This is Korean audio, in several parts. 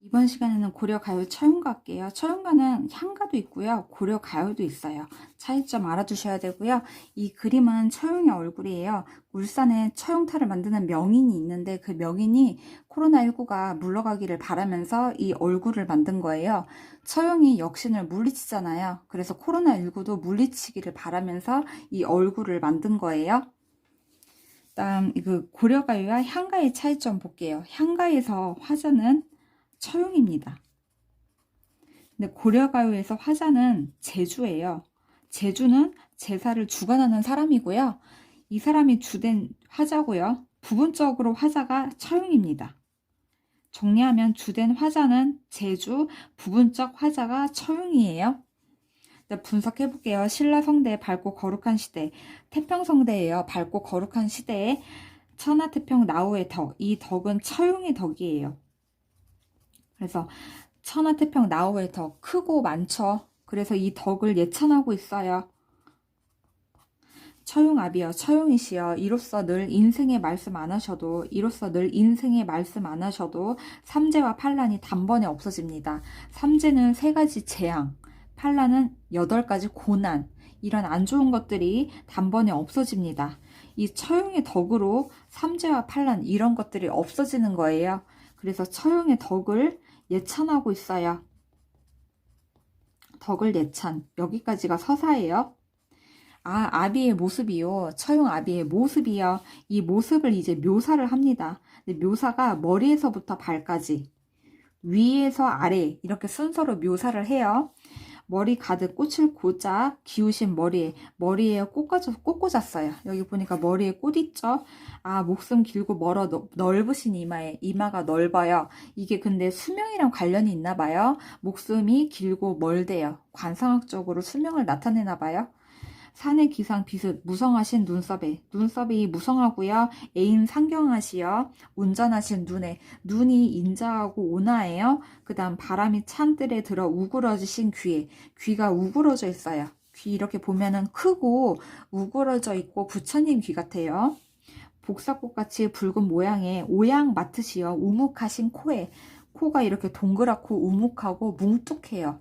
이번 시간에는 고려 가요 처용가 할게요. 처용가는 향가도 있고요. 고려 가요도 있어요. 차이점 알아두셔야 되고요. 이 그림은 처용의 얼굴이에요. 울산에 처용타를 만드는 명인이 있는데 그 명인이 코로나19가 물러가기를 바라면서 이 얼굴을 만든 거예요. 처용이 역신을 물리치잖아요. 그래서 코로나19도 물리치기를 바라면서 이 얼굴을 만든 거예요. 다음 그 고려가요와 향가의 차이점 볼게요. 향가에서 화자는 처용입니다. 근데 고려가요에서 화자는 제주예요. 제주는 제사를 주관하는 사람이고요. 이 사람이 주된 화자고요. 부분적으로 화자가 처용입니다. 정리하면 주된 화자는 제주, 부분적 화자가 처용이에요. 자, 분석해 볼게요. 신라 성대 밝고 거룩한 시대, 태평 성대예요. 밝고 거룩한 시대에 천하 태평 나우의 덕, 이 덕은 처용의 덕이에요. 그래서 천하 태평 나우의 덕 크고 많죠. 그래서 이 덕을 예찬하고 있어요. 처용아비여 처용이시여 이로써 늘 인생의 말씀 안 하셔도 이로써 늘 인생의 말씀 안 하셔도 삼재와 판란이 단번에 없어집니다. 삼재는 세 가지 재앙, 판란은 여덟 가지 고난 이런 안 좋은 것들이 단번에 없어집니다. 이 처용의 덕으로 삼재와 판란 이런 것들이 없어지는 거예요. 그래서 처용의 덕을 예찬하고 있어요. 덕을 예찬 여기까지가 서사예요. 아, 아비의 모습이요. 처용 아비의 모습이요. 이 모습을 이제 묘사를 합니다. 묘사가 머리에서부터 발까지 위에서 아래 이렇게 순서로 묘사를 해요. 머리 가득 꽃을 꽂아 기우신 머리에 머리에 꽃, 꽂- 꽃 꽂았어요. 여기 보니까 머리에 꽃 있죠. 아 목숨 길고 멀어 넓- 넓으신 이마에 이마가 넓어요. 이게 근데 수명이랑 관련이 있나 봐요. 목숨이 길고 멀대요. 관상학적으로 수명을 나타내나 봐요. 산의 기상 비슷 무성하신 눈썹에 눈썹이 무성하고요. 애인 상경하시어 운전하신 눈에 눈이 인자하고 온화해요. 그 다음 바람이 찬들에 들어 우그러지신 귀에 귀가 우그러져 있어요. 귀 이렇게 보면은 크고 우그러져 있고 부처님 귀 같아요. 복사꽃같이 붉은 모양의 오양 맡으시어 우묵하신 코에 코가 이렇게 동그랗고 우묵하고 뭉툭해요.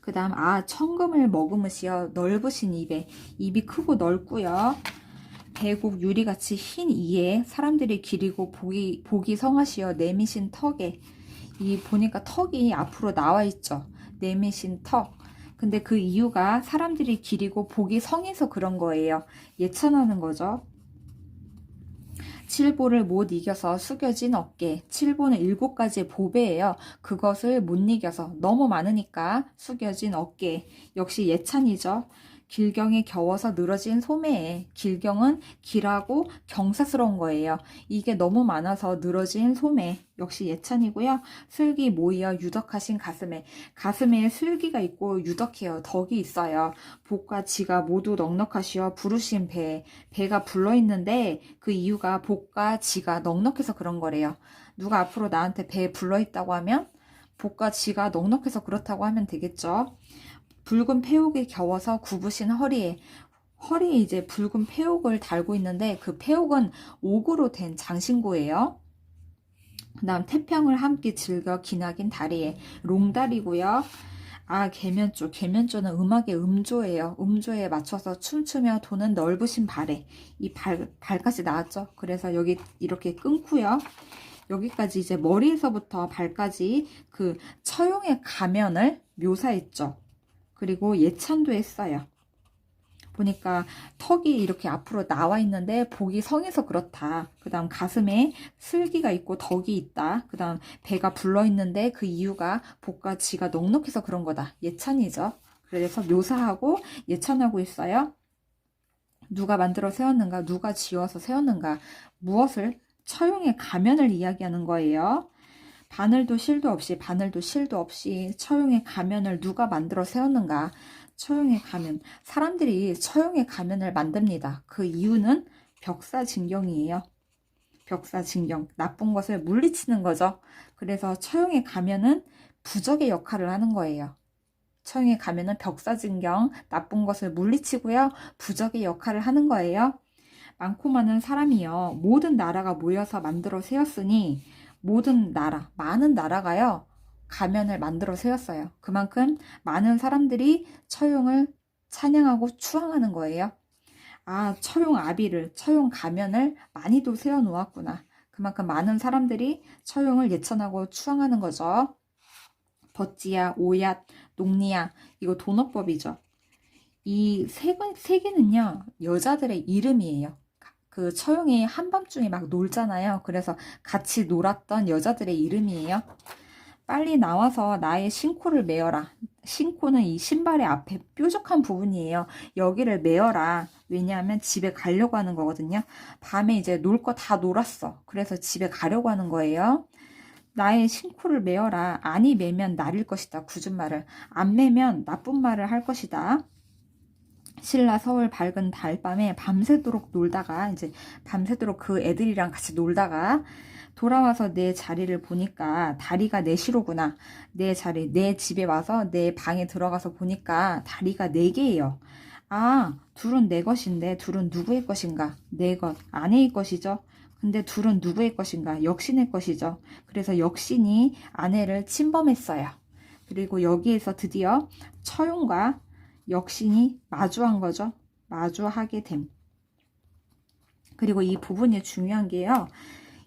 그 다음 아 청금을 머금으시어 넓으신 입에 입이 크고 넓고요. 배곡 유리같이 흰 이에 사람들이 기리고 복이, 복이 성하시어 내미신 턱에 이 보니까 턱이 앞으로 나와 있죠. 내미신 턱. 근데 그 이유가 사람들이 기리고 복이 성해서 그런 거예요. 예찬하는 거죠. 칠보를 못 이겨서 숙여진 어깨. 칠보는 일곱 가지의 보배예요. 그것을 못 이겨서 너무 많으니까 숙여진 어깨. 역시 예찬이죠. 길경에 겨워서 늘어진 소매에 길경은 길하고 경사스러운 거예요. 이게 너무 많아서 늘어진 소매 역시 예찬이고요. 슬기 모이어 유덕하신 가슴에 가슴에 슬기가 있고 유덕해요. 덕이 있어요. 복과 지가 모두 넉넉하시어 부르신 배 배가 불러 있는데 그 이유가 복과 지가 넉넉해서 그런 거래요. 누가 앞으로 나한테 배 불러 있다고 하면 복과 지가 넉넉해서 그렇다고 하면 되겠죠. 붉은 폐옥에 겨워서 굽으신 허리에 허리에 이제 붉은 폐옥을 달고 있는데 그 폐옥은 옥으로 된 장신구예요. 그 다음 태평을 함께 즐겨 기나긴 다리에 롱다리고요. 아 개면조 개면조는 음악의 음조예요. 음조에 맞춰서 춤추며 도는 넓으신 발에 이 발, 발까지 나왔죠. 그래서 여기 이렇게 끊고요. 여기까지 이제 머리에서부터 발까지 그 처용의 가면을 묘사했죠. 그리고 예찬도 했어요. 보니까 턱이 이렇게 앞으로 나와 있는데 복이 성해서 그렇다. 그 다음 가슴에 슬기가 있고 덕이 있다. 그 다음 배가 불러 있는데 그 이유가 복과 지가 넉넉해서 그런 거다. 예찬이죠. 그래서 묘사하고 예찬하고 있어요. 누가 만들어 세웠는가? 누가 지어서 세웠는가? 무엇을? 처용의 가면을 이야기하는 거예요. 바늘도 실도 없이 바늘도 실도 없이 처용의 가면을 누가 만들어 세웠는가? 처용의 가면. 사람들이 처용의 가면을 만듭니다. 그 이유는 벽사진경이에요. 벽사진경. 나쁜 것을 물리치는 거죠. 그래서 처용의 가면은 부적의 역할을 하는 거예요. 처용의 가면은 벽사진경, 나쁜 것을 물리치고요. 부적의 역할을 하는 거예요. 많고 많은 사람이요. 모든 나라가 모여서 만들어 세웠으니 모든 나라, 많은 나라가요, 가면을 만들어 세웠어요. 그만큼 많은 사람들이 처용을 찬양하고 추앙하는 거예요. 아, 처용 아비를, 처용 가면을 많이도 세워 놓았구나. 그만큼 많은 사람들이 처용을 예찬하고 추앙하는 거죠. 버찌야, 오얏, 농리야, 이거 돈어법이죠. 이 세, 세 개는요, 여자들의 이름이에요. 그 처용이 한밤중에 막 놀잖아요. 그래서 같이 놀았던 여자들의 이름이에요. 빨리 나와서 나의 신코를 메어라. 신코는 이 신발의 앞에 뾰족한 부분이에요. 여기를 메어라. 왜냐하면 집에 가려고 하는 거거든요. 밤에 이제 놀 거 다 놀았어. 그래서 집에 가려고 하는 거예요. 나의 신코를 메어라. 아니 매면 날일 것이다. 굳은 말을. 안 매면 나쁜 말을 할 것이다. 신라 서울 밝은 달밤에 밤새도록 놀다가 이제 밤새도록 그 애들이랑 같이 놀다가 돌아와서 내 자리를 보니까 다리가 네 시로구나. 내 자리, 내 집에 와서 내 방에 들어가서 보니까 다리가 네 개예요. 아, 둘은 내 것인데 둘은 누구의 것인가? 내 것, 아내의 것이죠. 근데 둘은 누구의 것인가? 역신의 것이죠. 그래서 역신이 아내를 침범했어요. 그리고 여기에서 드디어 처용과 역신이 마주한 거죠. 마주하게 됨. 그리고 이 부분이 중요한 게요.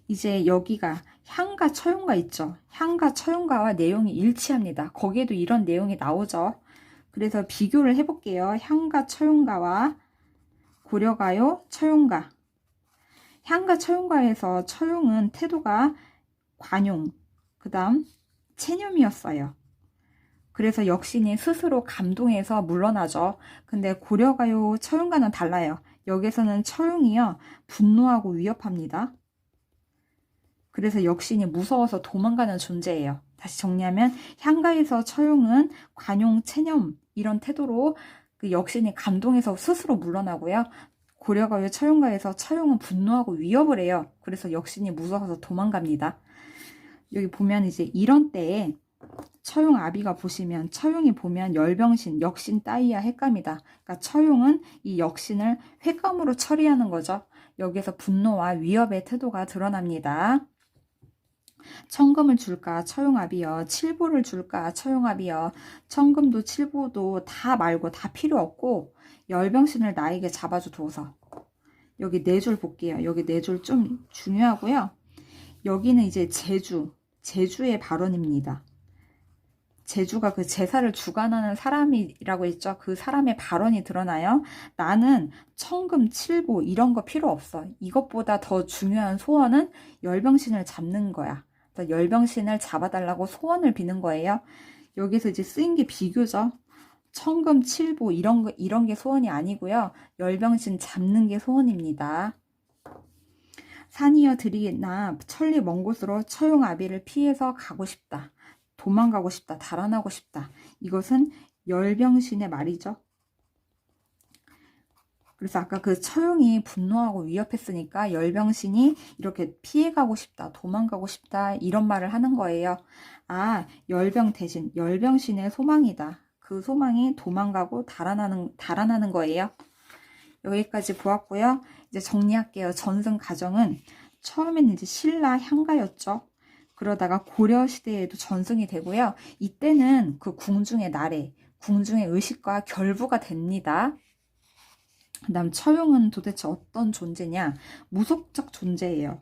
이제 여기가 향과 처용가 있죠. 향과 처용가와 내용이 일치합니다. 거기에도 이런 내용이 나오죠. 그래서 비교를 해볼게요. 향과 처용가와 고려가요, 처용가. 향과 처용가에서 처용은 태도가 관용, 그 다음 체념이었어요. 그래서 역신이 스스로 감동해서 물러나죠. 근데 고려가요, 처용가는 달라요. 여기서는 처용이요, 분노하고 위협합니다. 그래서 역신이 무서워서 도망가는 존재예요. 다시 정리하면 향가에서 처용은 관용 체념 이런 태도로 그 역신이 감동해서 스스로 물러나고요. 고려가의 처용가에서 처용은 분노하고 위협을 해요. 그래서 역신이 무서워서 도망갑니다. 여기 보면 이제 이런 때에 처용 아비가 보시면 처용이 보면 열병신, 역신 따이야 횟감이다. 그러니까 처용은 이 역신을 횟감으로 처리하는 거죠. 여기서 분노와 위협의 태도가 드러납니다. 청금을 줄까 처용합이여 칠보를 줄까 처용합이여 청금도 칠보도 다 말고 다 필요 없고 열병신을 나에게 잡아줘 둬서 여기 네 줄 볼게요 여기 네 줄 좀 중요하고요 여기는 이제 제주 제주의 발언입니다 제주가 그 제사를 주관하는 사람이라고 했죠. 그 사람의 발언이 드러나요. 나는 청금, 칠보 이런 거 필요 없어. 이것보다 더 중요한 소원은 열병신을 잡는 거야. 열병신을 잡아달라고 소원을 비는 거예요. 여기서 이제 쓰인 게 비교죠. 청금, 칠보 이런 거 이런 게 소원이 아니고요. 열병신 잡는 게 소원입니다. 산이여 들이나 천리 먼 곳으로 처용 아비를 피해서 가고 싶다. 도망가고 싶다. 달아나고 싶다. 이것은 열병신의 말이죠. 그래서 아까 그 처용이 분노하고 위협했으니까 열병신이 이렇게 피해가고 싶다, 도망가고 싶다 이런 말을 하는 거예요. 아, 열병 대신 열병신의 소망이다. 그 소망이 도망가고 달아나는 달아나는 거예요. 여기까지 보았고요. 이제 정리할게요. 전승 가정은 처음에는 이제 신라 향가였죠. 그러다가 고려 시대에도 전승이 되고요. 이때는 그 궁중의 나래, 궁중의 의식과 결부가 됩니다. 그 다음 처용은 도대체 어떤 존재냐? 무속적 존재예요.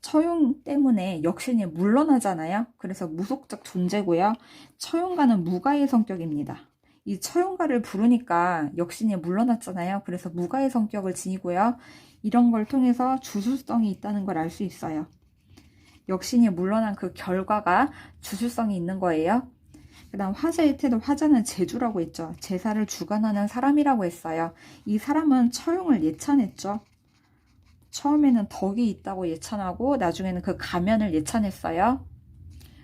처용 때문에 역신이 물러나잖아요. 그래서 무속적 존재고요. 처용가는 무가의 성격입니다. 이 처용가를 부르니까 역신이 물러났잖아요. 그래서 무가의 성격을 지니고요. 이런 걸 통해서 주술성이 있다는 걸 알 수 있어요. 역신이 물러난 그 결과가 주술성이 있는 거예요. 그 다음 화제의 태도, 화자는 제주라고 했죠. 제사를 주관하는 사람이라고 했어요. 이 사람은 처용을 예찬했죠. 처음에는 덕이 있다고 예찬하고 나중에는 그 가면을 예찬했어요.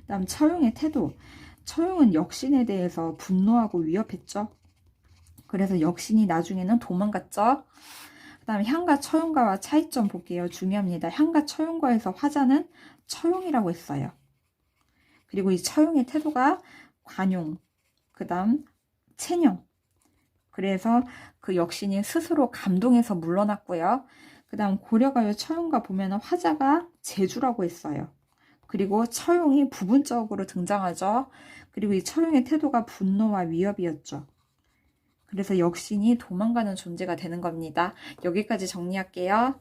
그 다음 처용의 태도. 처용은 역신에 대해서 분노하고 위협했죠. 그래서 역신이 나중에는 도망갔죠. 그 다음에 향과 처용과와 차이점 볼게요. 중요합니다. 향과 처용과에서 화자는 처용이라고 했어요. 그리고 이 처용의 태도가 관용, 그 다음 체념. 그래서 그 역신이 스스로 감동해서 물러났고요. 그 다음 고려가요 처용가 보면 화자가 제주라고 했어요. 그리고 처용이 부분적으로 등장하죠. 그리고 이 처용의 태도가 분노와 위협이었죠. 그래서 역신이 도망가는 존재가 되는 겁니다. 여기까지 정리할게요.